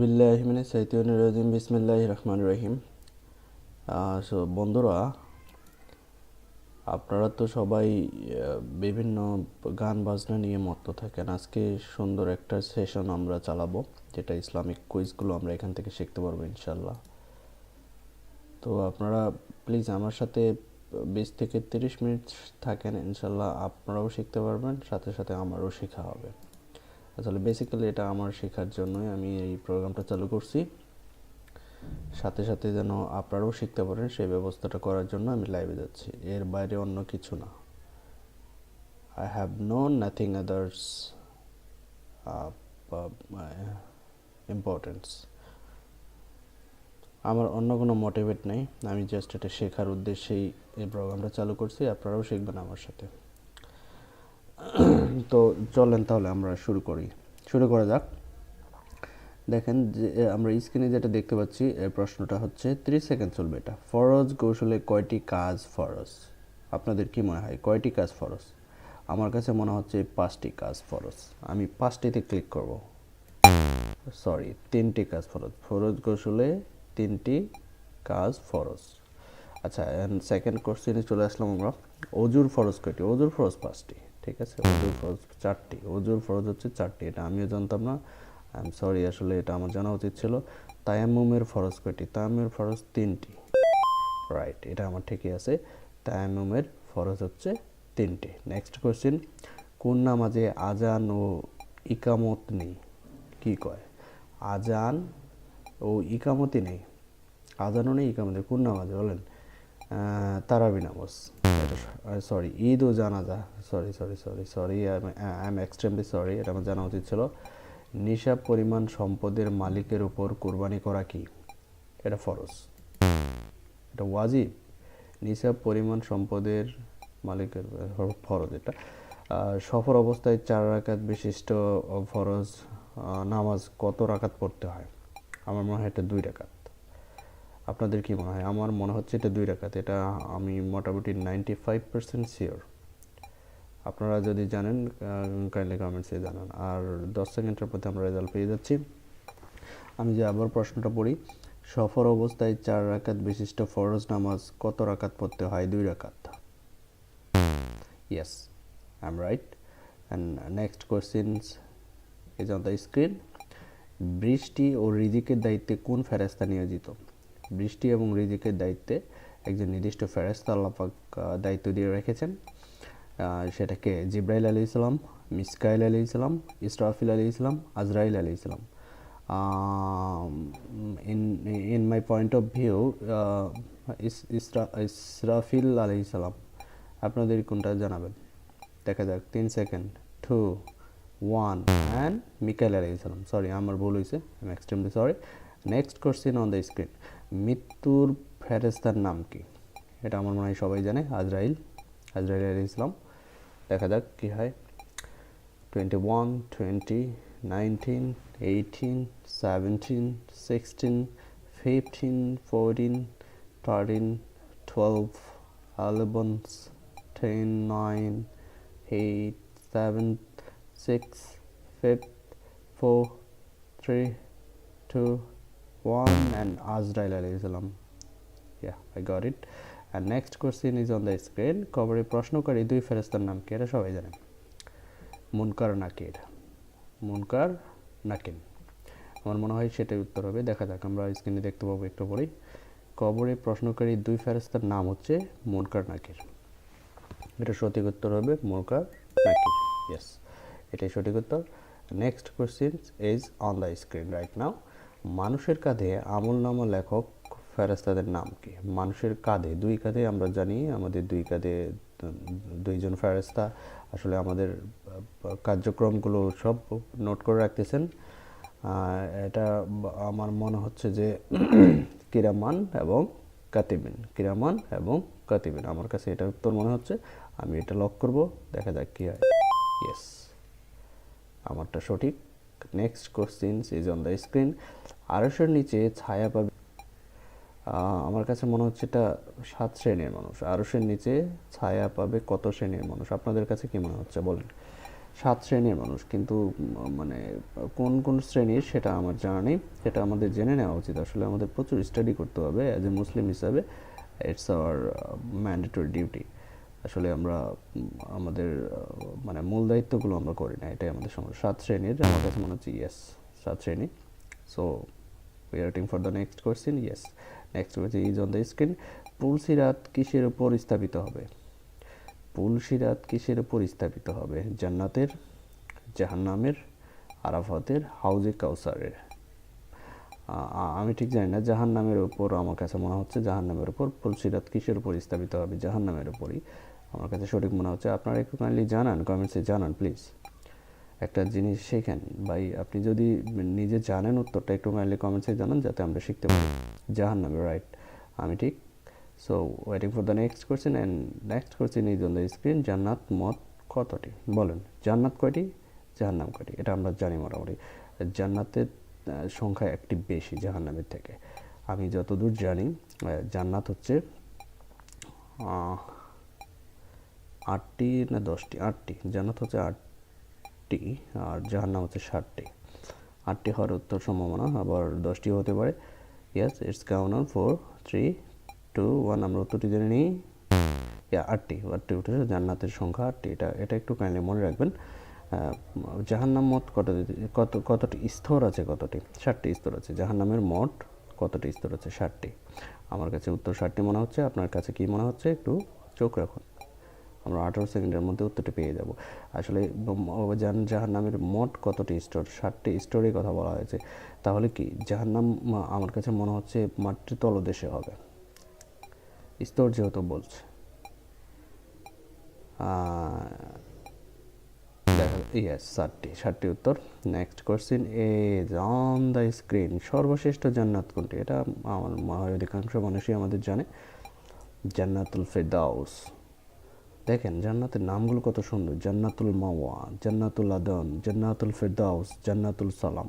বিল্লাহিমিনে সাইতিয়ান রাজিম বিসমিল্লাহ রহমান রহিম। সো বন্ধুরা, আপনারা তো সবাই বিভিন্ন গান বাজনা নিয়ে মত্ত থাকেন। আজকে সুন্দর একটা সেশন আমরা চালাবো, যেটা ইসলামিক কুইজগুলো আমরা এখান থেকে শিখতে পারব ইনশাল্লাহ তো আপনারা প্লিজ আমার সাথে বিশ থেকে তিরিশ মিনিট থাকেন ইনশাল্লাহ আপনারাও শিখতে পারবেন, সাথে সাথে আমারও শেখা হবে। আসলে বেসিক্যালি এটা আমার শেখার জন্যই আমি এই প্রোগ্রামটা চালু করছি। সাথে সাথে যেন আপনারাও শিখতে পারেন সেই ব্যবস্থাটা করার জন্য আমি লাইভে যাচ্ছি। এর বাইরে অন্য কিছু না। I have no nothing others importance আমার অন্য কোনো মোটিভেট নেই। আমি জাস্ট এটা শেখার উদ্দেশ্যেই এই প্রোগ্রামটা চালু করছি। আপনারাও শিখবেন আমার সাথে। তো চলেন তাহলে আমরা শুরু করি। শুরু করা যাক। দেখেন যে আমরা স্ক্রিনে যেটা দেখতে পাচ্ছি এর প্রশ্নটা হচ্ছে, ত্রিশ সেকেন্ড চলবে এটা। ফরজ কৌশলে কয়টি কাজ ফরজ? আপনাদের কি মনে হয়, কয়টি কাজ ফরজ? আমার কাছে মনে হচ্ছে পাঁচটি কাজ ফরজ। আমি পাঁচটিতে ক্লিক করব। সরি, তিনটি কাজ ফরজ। ফরজ কৌশলে তিনটি কাজ ফরজ। আচ্ছা সেকেন্ড কোশ্চেনে চলে আসলাম আমরা। অজুর ফরজ কয়টি? অজুর ফরজ পাঁচটি। ঠিক আছে? অজুর ফরজ চারটি। অজুর ফরজ হচ্ছে চারটি। এটা আমিও জানতাম না। আই এম সরি আসলে এটা আমার জানা উচিত ছিল। তায়াম্মুমের ফরজ কয়টি? তায়াম্মুমের ফরজ তিনটি। রাইট এটা আমার ঠিকই আছে। তায়াম্মুমের ফরজ হচ্ছে তিনটি। নেক্সট কোয়েশ্চেন কোন নামাজে আজান ও ইকামত নেই? কি কয়? আজান ও ইকামতি নেই। আজানও নেই, ইকামতি কোন নামাজে বলেন? তারাবি নামাজ। সরি ঈদ ও জানাজা। Sorry sorry sorry sorry I am extremely sorry এটা আমার জানা উচিত ছিল। নিসাব পরিমাণ সম্পদের মালিকের উপর কোরবানি করা কি? এটা ফরজ। এটা ওয়াজিব। নিসাব পরিমাণ সম্পদের মালিকের, ফরজ এটা। সফর অবস্থায় চার রাকাত বিশিষ্ট ফরজ নামাজ কত রাকাত পড়তে হয়? আমার মনে হয় এটা দুই রাকাত। আপনাদের কি মনে হয়? আমার মনে হচ্ছে এটা দুই রাকাত এটা আমি মোটামুটি নাইনটি ফাইভ পার্সেন্ট শিওর আপনারা যদি জানেন কাইন্ডলি কমেন্টসে জানান। আর দশ সেকেন্ডের মধ্যে আমরা রেজাল্ট পেয়ে যাচ্ছি। আমি যে আবার প্রশ্নটা পড়ি, সফর অবস্থায় চার রাকাত বিশিষ্ট ফরজ নামাজ কত রাকাত পড়তে হয়? দুই রাকাত। Yes I am right and next questions is on the screen বৃষ্টি ও রিজিকের দায়িত্বে কোন ফেরেস্তা নিয়োজিত? বৃষ্টি এবং রিজিকের দায়িত্বে একজন নির্দিষ্ট ফেরেস্তা আল্লাপাক দায়িত্ব দিয়ে রেখেছেন। সেটাকে জিব্রাইল আলী ইসলাম মিসকাইল আলী ইসলাম Israfil Ali Islam Azrail Ali Islam in in my point of view Israfil Ali Islam আপনাদের কোনটা জানাবেন? দেখা যাক, তিন second two one and Mikail Ali Islam sorry আমার ভুল হয়েছে I extremely sorry next question on the screen মৃত্যুর ফেরেস্তার নাম কি? এটা আমার মনে হয় সবাই জানে আজরাইল আজরাইল আলী ইসলাম দেখা যাক কী হয়। Twenty one twenty nineteen eighteen seventeen sixteen fifteen fourteen thirteen twelve eleven, ten nine eight seven six five four three two 1 and Azrael alayhi salam yeah, I got it. And next question is on the screen. কবরে প্রশ্নকারী দুই ফেরেশতার নাম কি? এটা সবাই জানেন মুনকার নাকির। মুনকার নাকিন আমার মনে হয় সেটাই উত্তর হবে। দেখা যাক, আমরা স্ক্রিনে দেখতে পাবো, একটু পরেই। কবরে প্রশ্নকারী দুই ফেরেস্তার নাম হচ্ছে মুনকার, নাকির। এটা সঠিক উত্তর হবে মুনকার, নাকির। ইয়েস এটাই সঠিক উত্তর। Next question is on the screen right now মানুষের কাঁধে আমল নামা লেখক ফেরেস্তাদের নাম কি? মানুষের কাঁধে, দুই কাঁধে আমরা জানি, আমাদের দুই কাঁধে দুইজন ফেরেস্তা আসলে আমাদের কার্যক্রমগুলো সব নোট করে রাখতেছেন। এটা আমার মনে হচ্ছে যে কিরামান এবং কাতিবিন, কিরামান এবং কাতিবিন। আমার কাছে এটা উত্তর মনে হচ্ছে, আমি এটা লক করব, দেখা যাক কি হয়। ইয়েস আমারটা সঠিক। Next question is on the screen আড়াইশোর নিচে ছায়া পাবে। আমার কাছে মনে হচ্ছে এটা সাত শ্রেণির মানুষ। আরশের নিচে ছায়া পাবে কত শ্রেণির মানুষ? আপনাদের কাছে কী মনে হচ্ছে? বলেন। সাত শ্রেণির মানুষ, কিন্তু মানে কোন কোন শ্রেণির সেটা আমার জানা নেই। সেটা আমাদের জেনে নেওয়া উচিত। আসলে আমাদের প্রচুর স্টাডি করতে হবে অ্যাজ এ মুসলিম হিসাবে। ইটস আওয়ার ম্যান্ডেটরি ডিউটি আসলে আমরা আমাদের মানে মূল দায়িত্বগুলো আমরা করি না। এটাই আমাদের সমস্যা। সাত শ্রেণির, আমার কাছে মনে হচ্ছে ইয়েস সাত শ্রেণি। So we are waiting for the next question yes next question is on the screen তুলসিরাত কিসের উপর স্থাপিত হবে? পুলসিরাত কিসের উপর স্থাপিত হবে? জান্নাতের, জাহান্নামের, আরাফাতের, হাউজে কাউসারের। আমি ঠিক জানি না জাহান্নামের উপর আমার কাছে মনে হচ্ছে জাহান্নামের উপর পুলসিরাত কিসের উপর স্থাপিত হবে? জাহান্নামের উপরই। আমার কাছে সঠিক মনে হচ্ছে। আপনারা একটু কাইন্ডলি জানান কমেন্টসে জানান প্লিজ একটা জিনিস শেখেন। ভাই, আপনি যদি নিজে জানেন উত্তরটা একটু কাইন্ডলি কমেন্টসে জানান যাতে আমরা শিখতে পারি। জাহান্নামে রাইট আমি ঠিক? So waiting for the next question and next question is on the screen জান্নাত মত কতটি? বলেন জান্নাত কয়টি? জাহান্নাম কয়টি? এটা আমরা জানি মোটামুটি। জান্নাতের সংখ্যা একটি বেশি জাহান্নামের থেকে। আমি যতদূর জানি জান্নাত হচ্ছে আটটি না দশটি? আটটি। জান্নাত হচ্ছে আটটি, আর জাহান্নাম হচ্ছে ষাটটি আটটি হওয়ার উত্তর সম্ভাবনা, আবার দশটি হতে পারে। Yes it's count on four three two one আমরা উত্তরটি জেনে নিই। আটটি আটটি উঠেছে জান্নাতের সংখ্যা আটটি। এটা এটা একটু কাইন্ডলি মনে রাখবেন। জাহান্নাম মোট কত কত, কতটি স্তর আছে কতটি? ষাটটি স্তর আছে। জাহান্নামের মোট কতটি স্তর আছে? ষাটটি আমার কাছে উত্তর ষাটটি মনে হচ্ছে। আপনার কাছে কি মনে হচ্ছে? একটু চোখ রাখুন। আমরা আঠারো সেকেন্ডের মধ্যে উত্তরটি পেয়ে যাব। আসলে জান, জাহান্নামের মোট কতটি স্তর ষাটটি স্তরের কথা বলা হয়েছে। তাহলে কি জাহান্নাম আমার কাছে মনে হচ্ছে মাটির তলদেশে হবে। স্তর যেহেতু বলছে। ইয়েস ষাটটি ষাটটি উত্তর। Next question is on the screen সর্বশ্রেষ্ঠ জান্নাত কোনটি? এটা আমার অধিকাংশ মানুষই আমাদের জানে। জান্নাতুল ফেরদাউস। দেখেন জান্নাতের নামগুলো কত সুন্দর। জান্নাতুল মাওয়া, জান্নাতুল আদন, জান্নাতুল ফেরদাউস, জান্নাতুল সালাম।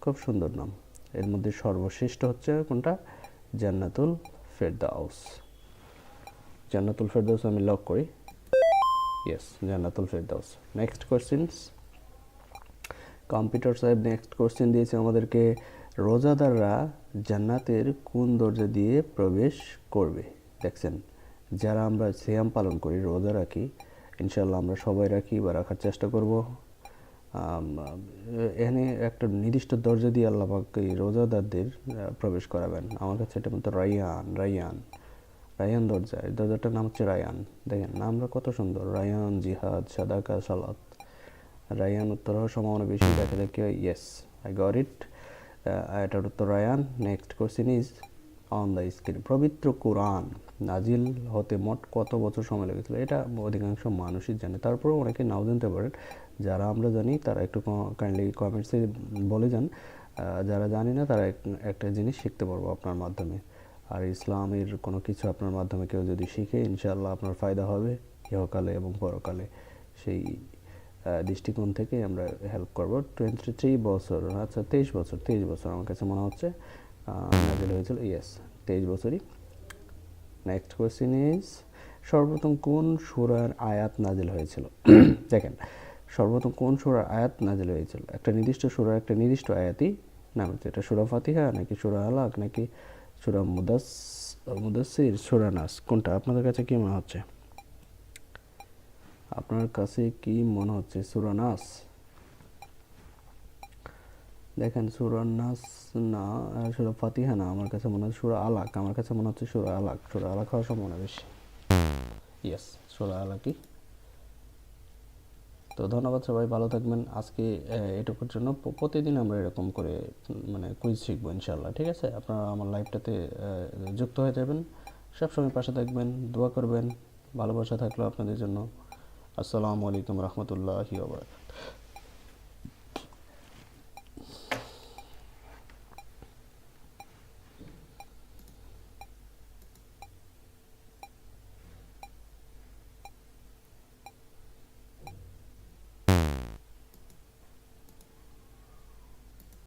খুব সুন্দর নাম। এর মধ্যে সর্বশ্রেষ্ঠ হচ্ছে কোনটা? জান্নাতুল ফেরদাউস। জান্নাতুল ফেরদাউস আমি লক করি। ইয়েস জান্নাতুল ফেরদাউস। নেক্সট কোয়েশ্চেন্স কম্পিউটার সাহেব নেক্সট কোশ্চেন দিয়েছে আমাদেরকে, রোজাদাররা জান্নাতের কোন দরজা দিয়ে প্রবেশ করবে? দেখছেন যারা আমরা সিয়াম পালন করি, রোজা রাখি ইনশাল্লাহ আমরা সবাই রাখি বা রাখার চেষ্টা করব। এখানে একটা নির্দিষ্ট দরজা দিয়ে আল্লাহ পাক এই রোজাদারদের প্রবেশ করাবেন। আমার কাছে এটা মতো রাইয়ান রাইয়ান রায়ান দরজা। এই দরজাটার নাম হচ্ছে রায়ান। দেখেন, নামটা কত সুন্দর। রায়ান, জিহাদ, সাদাকা, সালাত। রায়ান উত্তর হওয়ার সম্ভাবনা বেশি। দেখা দেখে ইয়েস আই গট ইট এটার উত্তর Ryan. Next question is on the screen পবিত্র কোরআন নাজিল হতে মোট কত বছর সময় লেগেছিল? এটা অধিকাংশ মানুষই জানে। তারপরেও অনেকে নাও জানতে পারেন। যারা আমরা জানি, তারা একটু কাইন্ডলি কমেন্টসে বলে যান। যারা জানি না, তারা একটা জিনিস শিখতে পারব আপনার মাধ্যমে। আর ইসলামের কোনো কিছু আপনার মাধ্যমে কেউ যদি শিখে, ইনশাআল্লাহ আপনার ফায়দা হবে ইহকালে এবং পরকালে। সেই দৃষ্টিকোণ থেকে আমরা হেল্প করব। টোয়েন্টি থ্রি বছর আচ্ছা তেইশ বছর তেইশ বছর আমার কাছে মনে হচ্ছে। নাজিল হয়েছিল ইয়েস তেইশ বছরই। নেক্সট কোয়েশ্চেন ইজ সর্বপ্রথম কোন সুরার আয়াত নাজিল হয়েছিল? দেখেন, সর্বপ্রথম কোন সুরার আয়াত নাজিল হয়েছিল? একটা নির্দিষ্ট সুরার একটা নির্দিষ্ট আয়াতই নাম হচ্ছে, এটা সুরা ফাতিহা, নাকি সুরা আলাক, নাকি সুরা মুদাস মুদাসির সুরা নাস, কোনটা? আপনাদের কাছে কী মনে হচ্ছে? আপনার কাছে কি মনে হচ্ছে সুরা নাস? দেখেন সুরা নাস, না সুরা ফাতিহা না, আমার কাছে মনে হচ্ছে সুরা আলাক, আমার কাছে মনে হচ্ছে সুরা আলাক সুরা আলাক হওয়ার সম্ভাবনা বেশি। ইয়েস সুরা আলাকই। তো ধন্যবাদ সবাই, ভালো থাকবেন। আজকে এটুকুর জন্য প্রতিদিন আমরা এরকম করে মানে কুইজ শিখব ইনশাল্লাহ ঠিক আছে? আপনারা আমার লাইফটাতে যুক্ত হয়ে যাবেন। সবসময় পাশে থাকবেন, দোয়া করবেন। ভালোবাসা থাকল আপনাদের জন্য। আসসালামু আলাইকুম রহমতুল্লাহি